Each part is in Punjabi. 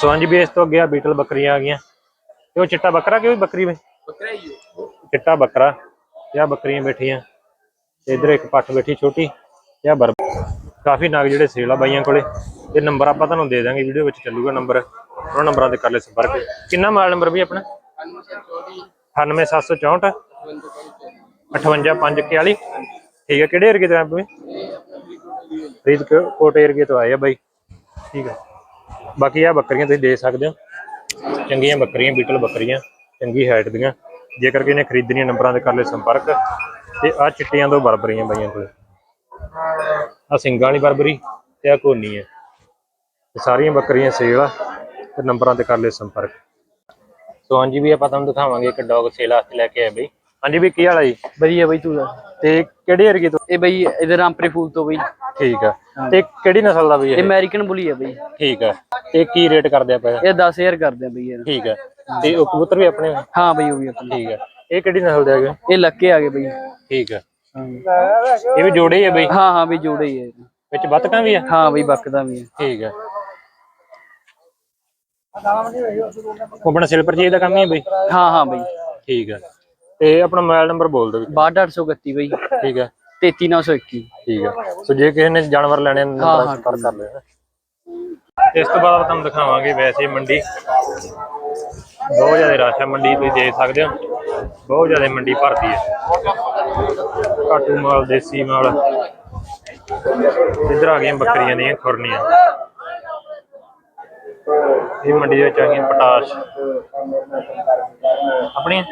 ਸੋ ਹਾਂਜੀ ਵੀ ਇਸ ਤੋਂ ਅੱਗੇ ਆ ਬੀਟਲ ਬੱਕਰੀਆਂ ਆ ਗਈਆਂ। ਤੇ ਉਹ ਚਿੱਟਾ ਬੱਕਰਾ ਕਿ ਉਹ ਵੀ ਬੱਕਰੀ ਵੇ? ਬੱਕਰਾ ਹੀ ਚਿੱਟਾ ਬੱਕਰਾ। ਤੇ ਆ ਬੱਕਰੀਆਂ ਬੈਠੀਆਂ। ਤੇ ਇਧਰ ਇੱਕ ਪੱਠ ਬੈਠੀ ਛੋਟੀ। ਤੇ ਆ ਬਰ ਕਾਫੀ ਨਗ ਜਿਹੜੇ ਸੇਲ ਆ ਬਾਈਆਂ ਕੋਲੇ। ਇਹ ਨੰਬਰ ਆਪਾਂ ਤੁਹਾਨੂੰ ਦੇ ਦਾਂਗੇ ਵੀਡੀਓ ਵਿੱਚ ਚੱਲੂਗਾ ਨੰਬਰ। ਉਹਨਾਂ ਨੰਬਰਾਂ ਤੇ ਕਰ ਲੈ ਸੰਪਰਕ। ਕਿੰਨਾ ਮਾਲ ਨੰਬਰ ਵੀ ਆਪਣਾ? 98764 58541 ਠੀਕ ਹੈ ਕਿਹੜੇ ਏਰੀਏ ਤੋਂ ਆਏ ਬਈ? ਫਰੀਦਕੋਟ ਏਰੀਏ ਤੋਂ ਆਏ ਆ ਬਾਈ। ਠੀਕ ਹੈ ਬਾਕੀ ਆ ਬੱਕਰੀਆਂ ਤੁਸੀਂ ਦੇ ਸਕਦੇ ਹੋ। ਚੰਗੀਆਂ ਬੱਕਰੀਆਂ, ਬੀਟਲ ਬੱਕਰੀਆਂ, ਚੰਗੀ ਹਾਈਟ ਦੀਆਂ। ਜੇਕਰ ਕਿਸੇ ਨੇ ਖਰੀਦਣੀਆਂ ਨੰਬਰਾਂ ਤੇ ਕਰ ਲੈ ਸੰਪਰਕ, ਤੇ ਆ ਚਿੱਟੀਆਂ ਤੋਂ ਬਰਬਰੀਆਂ ਬਈਆਂ ਕੋਲ। ਆ ਸਿੰਘਾਂ ਵਾਲੀ ਬਰਬਰੀ ਤੇ ਆ ਕੋਨੀ ਹੈ। ਤੇ ਸਾਰੀਆਂ ਬੱਕਰੀਆਂ ਸੇਲ ਆ ਤੇ ਨੰਬਰਾਂ ਤੇ ਕਰ ਲੈ ਸੰਪਰਕ। ਸੋ ਹਾਂਜੀ ਵੀ ਆਪਾਂ ਤੁਹਾਨੂੰ ਦਿਖਾਵਾਂਗੇ ਇੱਕ ਡੌਗ ਸੇਲ ਵਾਸਤੇ ਲੈ ਕੇ ਆਏ ਬਈ। ਹਾਂਜੀ ਵੀ ਕੀ ਹਾਲ ਆ ਜੀ? ਵਧੀਆ ਬਈ ਤੂੰ ਦੱਸ। ਤੇ ਕਿਹੜੇ ਏਰੀਏ ਤੋਂ? ਇਹ ਬਈ ਇਧਰ ਰਾਮਪੁਰੇ ਫੂਲ ਤੋਂ ਬਈ। ਠੀਕ ਆ। ਤੇ ਕਿਹੜੀ ਨਸਲ ਦਾ ਬਈ ਇਹ? ਇਹ ਅਮਰੀਕਨ ਬੁਲੀ ਆ ਬਈ। ਠੀਕ ਆ। ਤੇ ਕੀ ਰੇਟ ਕਰਦੇ ਆਪਾਂ ਇਹਦਾ? ਇਹ 10000 ਕਰਦੇ ਆ ਬਈ ਯਾਰ ਠੀਕ ਆ। ਤੇ ਉਹ ਕਬੂਤਰ ਵੀ ਆਪਣੇ? ਹਾਂ ਬਈ ਉਹ ਵੀ ਆਪਣੇ। ਠੀਕ ਆ। ਇਹ ਕਿਹੜੀ ਨਸਲ ਦੇ ਹੈਗੇ? ਇਹ ਲੱਕੇ ਆ ਗਏ ਬਈ। ਠੀਕ ਆ। ਇਹ ਵੀ ਜੋੜੇ ਹੀ ਆ ਬਈ? ਹਾਂ ਹਾਂ ਬਈ ਜੋੜੇ ਹੀ ਆ। ਇਹ। ਵਿੱਚ ਬੱਤਕਾਂ ਵੀ ਆ? ਹਾਂ ਬਈ ਬੱਕਦਾ ਵੀ ਆ। ਠੀਕ ਆ। ਉਹ ਆਪਣਾ ਸਿਲਵਰ ਜੀ ਦਾ ਕੰਮ ਹੀ ਹੈ ਬਈ? ਹਾਂ ਹਾਂ ਬਈ। ਠੀਕ ਆ। ਤੇ ਆਪਣਾ ਮੋਬਾਈਲ ਨੰਬਰ ਬੋਲ ਦਿਓ ਵੀ 62831 ਬਈ। ਠੀਕ ਆ 33921 ਠੀਕ ਆ ਸੋ ਜੇ ਕਿਸੇ ਨੇ ਜਾਨਵਰ ਲੈਣੇ ਨੇ ਹਾਂ, ਨੰਬਰ ਹਾਂ, ਸੰਪਰਕ ਕਰ ਲੈਣਾ। ਇਸ ਤੋਂ ਬਾਅਦ ਤੁਹਾਨੂੰ ਦਿਖਾਵਾਂਗੇ ਵੈਸੇ ਮੰਡੀ। ਬਹੁਤ ਜ਼ਿਆਦਾ ਰਸ਼ ਹੈ ਮੰਡੀ ਤੁਸੀਂ ਦੇਖ ਸਕਦੇ ਹੋ। ਬਹੁਤ ਜ਼ਿਆਦਾ ਮੰਡੀ ਭਰਦੀ ਹੈ। ਘਾਟੂ ਮਾਲ ਦੇਸੀ ਮਾਲ। ਇੱਧਰ ਆ ਗਈਆਂ ਬੱਕਰੀਆਂ ਦੀਆਂ ਖੁਰਨੀਆਂ। ਇਹ ਮੰਡੀ ਦੇ ਵਿੱਚ ਆ ਗਈਆਂ ਪਟਾਸ਼। ਆਪਣੀ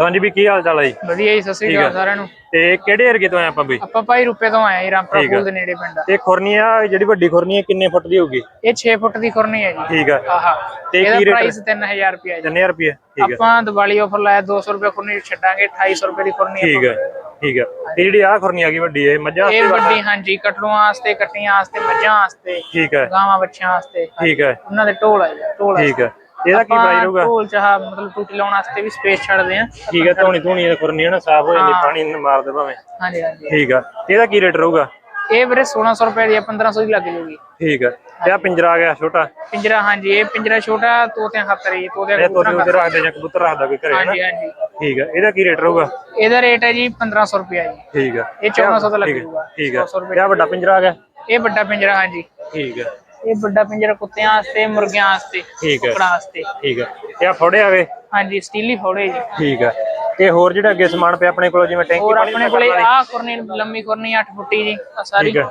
ਹਾਂਜੀ ਵੀ ਕੀ ਹਾਲ ਚਾਲ ਹੈ ਜੀ? ਵਧੀਆ ਜੀ ਸਤਿ ਸ੍ਰੀ ਅਕਾਲ ਆ। ਸਾਰਿਆਂ ਨੂੰ। ਤੇ ਕਿਹੜੇ ਏਰੀਏ ਤੋਂ ਆਏ ਆਪਾਂ ਬਈ ਆਪਾਂ ਭਾਈ ਰੁਪਏ ਤੋਂ ਆਏ ਜੀ ਰਾਮਪੁਰਾ ਆ। ਪੁਲ ਦੇ ਨੇੜੇ ਪਿੰਡ ਆ। ਤੇ ਖੁਰਨੀਆਂ ਜਿਹੜੀ ਵੱਡੀ ਖੁਰਨੀ ਹੈ ਕਿੰਨੇ ਫੁੱਟ ਦੀ ਹੋਊਗੀ? ਇਹ 6 ਫੁੱਟ ਦੀ ਖੁਰਨੀ ਹੈ ਜੀ। ਠੀਕ ਆ। ਆਹਾ। ਤੇ ਕੀ ਰੇਟ ਪ੍ਰਾਈਸ 3000 ਰੁਪਏ ਜੀ। 3000 ਰੁਪਏ ਠੀਕ ਹੈ ਆਪਾਂ ਦੀਵਾਲੀ ਆਫਰ ਲਾਇਆ 200 ਰੁਪਏ ਖੁਰਨੀ ਛੱਡਾਂਗੇ 2800 ਰੁਪਏ ਦੀ ਖੁਰਨੀ ਠੀਕ ਹੈ ਠੀਕ ਹੈ ਤੇ ਜਿਹੜੀ ਆ ਖੁਰਨੀ ਆ ਗਈ ਵੱਡੀ ਇਹ ਮੱਝਾਂ ਇਹ ਵੱਡੀ ਹਾਂਜੀ ਕਟਲੂਆਂ ਵਾਸਤੇ ਕੱਟੀਆਂ ਵਾਸਤੇ ਮੱਝਾਂ ਵਾਸਤੇ ਠੀਕ ਹੈ ਗਾਵਾਂ ਬੱਚਿਆਂ ਵਾਸਤੇ। ਠੀਕ ਹੈ ਉਹਨਾਂ ਦੇ ਢੋਲ ਆ ਜੀ ਢੋਲ ਆ। ਠੀਕ ਹੈ ਇਹਦਾ ਕੀ ਪ੍ਰਾਈਸ ਰਹੂਗਾ ਢੋਲ ਚਾਹ ਮਤਲਬ ਟੂਟੀ ਲਾਉਣ ਵਾਸਤੇ ਵੀ ਸਪੇਸ ਛੱਡਦੇ ਆ ਠੀਕ ਹੈ ਧੋਣੀ ਧੋਣੀ ਦੀ ਖੁਰਨੀ ਹੈ ਨਾ ਸਾਫ਼ ਹੋ ਜਾਂਦੀ ਹਾਂ। ਪਾਣੀ ਨੂੰ ਮਾਰ ਦੇ ਭਾਵੇਂ। ਹਾਂਜੀ ਹਾਂਜੀ। ਠੀਕ ਆ। ਇਹਦਾ ਕੀ ਰੇਟ ਰਹੂਗਾ? ਇਹ ਵੀਰੇ 1600 ਰੁਪਏ ਦੀ ਆ 1500 ਦੀ ਲੱਗ ਜੂਗੀ। ਠੀਕ ਹੈ ਤੇ ਆ ਪਿੰਜਰਾ ਆ ਗਿਆ ਛੋਟਾ? ਪਿੰਜਰਾ ਹਾਂਜੀ ਇਹ ਪਿੰਜਰਾ ਛੋਟਾ ਤੋਤਿਆਂ ਖਾਤਰ ਜੀ ਤੋਤਿਆਂ ਇਹ ਤੋਤੇ ਉਧਰ ਰੱਖਦੇ ਜਾਂ ਕਬੂਤਰ ਰੱਖਦਾ ਕੋਈ ਘਰੇ ਹੈ ਹਾਂਜੀ ਹਾਂਜੀ। ਠੀਕ ਹੈ ਇਹਦਾ ਕੀ ਰੇਟ ਰਹੂਗਾ? ਇਹਦਾ ਰੇਟ ਹੈ ਜੀ 1500 ਰੁਪਏ ਜੀ। ਠੀਕ ਹੈ ਇਹ 1400 ਦਾ ਲੱਗ ਹੈ, ਜੂਗਾ। ਠੀਕ ਹੈ 100 ਰੁਪਏ ਤੇ ਆ ਵੱਡਾ ਪਿੰਜਰਾ ਆ ਗਿਆ? ਇਹ ਵੱਡਾ ਪਿੰਜਰਾ ਹਾਂਜੀ। ਠੀਕ ਹੈ ਇਹ ਵੱਡਾ ਪਿੰਜਰਾ ਕੁੱਤਿਆਂ ਵਾਸਤੇ ਮੁਰਗਿਆਂ ਵਾਸਤੇ ਠੀਕ ਹੈ। ਕੁਕੜਾਂ ਵਾਸਤੇ। ਠੀਕ ਹੈ। ਤੇ ਆ ਫੋੜੇ ਆ ਗਏ ਹਾਂਜੀ ਸਟੀਲੀ ਫੋੜੇ ਜੀ। ਠੀਕ ਹੈ। ਤੇ ਹੋਰ ਜਿਹੜਾ ਅੱਗੇ ਸਮਾਨ ਪਿਆ ਆਪਣੇ ਕੋਲ ਜਿਵੇਂ ਟੈਂਕੀ ਹੋਰ ਪਾਣੀ ਆਪਣੇ ਕੋਲੇ ਆਹ ਖੁਰਨੀ ਲੰਮੀ ਖੁਰਨੀ 8 ਫੁੱਟੀ ਜੀ ਆਹ ਸਾਰੀ। ਠੀਕ ਹੈ।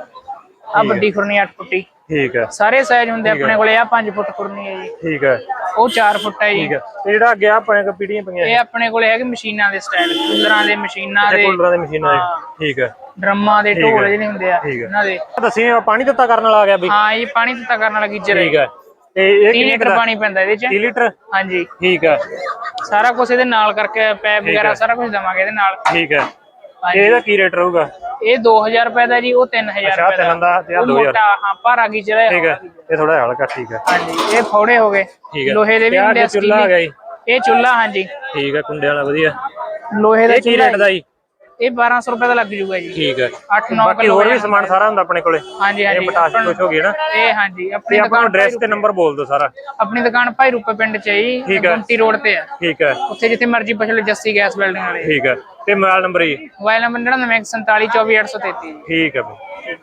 ਆ ਵੱਡੀ ਖੁਰਨੀ 8 ਫੁੱਟੀ। ਠੀਕ ਹੈ। ਸਾਰੇ ਸਾਈਜ਼ ਹੁੰਦੇ ਆਪਣੇ ਕੋਲੇ ਆ 5 ਫੁੱਟ ਖੁਰਨੀ ਹੈ ਜੀ। ਠੀਕ ਹੈ। ਉਹ 4 ਫੁੱਟ ਹੈ ਜੀ। ਠੀਕ ਹੈ। ਤੇ ਜਿਹੜਾ ਅੱਗੇ ਆ ਆਪਣੇ ਕੋਲ ਪੀੜੀਆਂ ਪਈਆਂ ਇਹ ਆਪਣੇ ਕੋਲੇ ਹੈਗੇ ਮਸ਼ੀਨਾਂ ਦੇ ਸਟੈਂਡ ਕੂਲਰਾਂ ਦੇ ਮਸ਼ੀਨਾਂ ਦੇ। ਕੂਲਰਾਂ ਦੀ ਮਸ਼ੀਨਾਂ ਦੀ। ਠੀਕ ਹੈ। ਡਰਮਾਂ ਦੇ ਢੋਲ ਜਿਹੜੇ ਹੁੰਦੇ ਆ। ਇਹਨਾਂ ਦੇ। ਦੱਸੀ ਪਾਣੀ ਦਿੱਤਾ ਕਰਨ ਵਾਲਾ ਆ ਗਿਆ ਵੀ ਹਾਂ ਇਹ ਪਾਣੀ ਦਿੱਤਾ ਕਰਨ ਵਾਲਾ ਗੀਜਰ ਠੀਕ ਹੈ। ਤੇ ਇਹ 30 ਕਿੰਨੇ ਲੀਟਰ ਪਾਣੀ ਪੈਂਦਾ ਇਹਦੇ ਚ? 30 ਲੀਟਰ? ਹਾਂਜੀ। ਠੀਕ ਹੈ। ਸਾਰਾ ਕੁਝ ਇਹਦੇ ਨਾਲ ਕਰਕੇ ਪੈਪ ਵਗੈਰਾ ਸਾਰਾ ਕੁਝ ਦਵਾਂਗੇ ਇਹਦੇ ਨਾਲ। ਠੀਕ ਹੈ। ਇਹਦਾ ਕੀ ਰੇਟ ਰਹੂਗਾ? ਇਹ 2000 ਰੁਪਏ ਦਾ ਜੀ ਉਹ 3000 ਅੱਛਾ ਰੁਪਏ ਦਾ। ਤਿੰਨ ਦਾ ਤੇ ਆ ਉਹ 2000 ਮੋਟਾ ਹਾਂ ਭਾਰਾ ਗੀਜਰ ਹੈ ਠੀਕ ਹੈ ਇਹ ਥੋੜਾ ਹਲਕਾ ਠੀਕ ਹੈ। ਹਾਂਜੀ ਇਹ ਫੌੜੇ ਹੋ ਗਏ। ਲੋਹੇ ਦੇ ਵੀ ਹੁੰਦੇ ਆ ਚੁੱਲ੍ਹਾ ਜੀ। ਇਹ ਚੁੱਲ੍ਹਾ ਹਾਂਜੀ। ਠੀਕ ਹੈ ਕੁੰਡੇ ਵਾਲਾ ਵਧੀਆ। ਲੋਹੇ ਦਾ ਇਹ ਕੀ ਚੁੱਲ੍ਹਾ ਰੇਟ ਦਾ ਜੀ? ਇਹ 1200 ਰੁਪਏ ਦਾ ਲੱਗ ਜੂਗਾ ਜੀ। ਠੀਕ ਹੈ 8-9 ਬਾਕੀ ਹੋਰ ਵੀ ਸਮਾਨ ਸਾਰਾ ਹੁੰਦਾ ਆਪਣੇ ਕੋਲੇ? ਹਾਂਜੀ ਇਹ ਹਾਂਜੀ। ਪਟਾਸ਼ ਕੁਛ ਹੋ ਗਈ ਨਾ? ਇਹ ਹਾਂਜੀ ਆਪਣੀ ਆਪਾਂ ਦੁਕਾਨ ਐਡਰੈਸ ਤੇ ਨੰਬਰ ਬੋਲ ਦਿਓ ਸਾਰਾ। ਆਪਣੀ ਦੁਕਾਨ ਭਾਈ ਰੂਪੇ ਪਿੰਡ ਚ ਹੈ। ਗੁੰਟੀ ਰੋਡ ਤੇ ਹੈ। ਠੀਕ ਹੈ। ਉੱਥੇ ਜਿੱਥੇ ਮਰਜ਼ੀ ਪੁੱਛ ਲਓ ਜੱਸੀ ਗੈਸ ਬਿਲਡਿੰਗ ਵਾਲੇ। ਠੀਕ ਹੈ। ਤੇ ਮੋਬਾਈਲ ਨੰਬਰ ਜੀ? ਮੋਬਾਈਲ ਨੰਬਰ 9947244833 ਠੀਕ ਹੈ ਬਈ।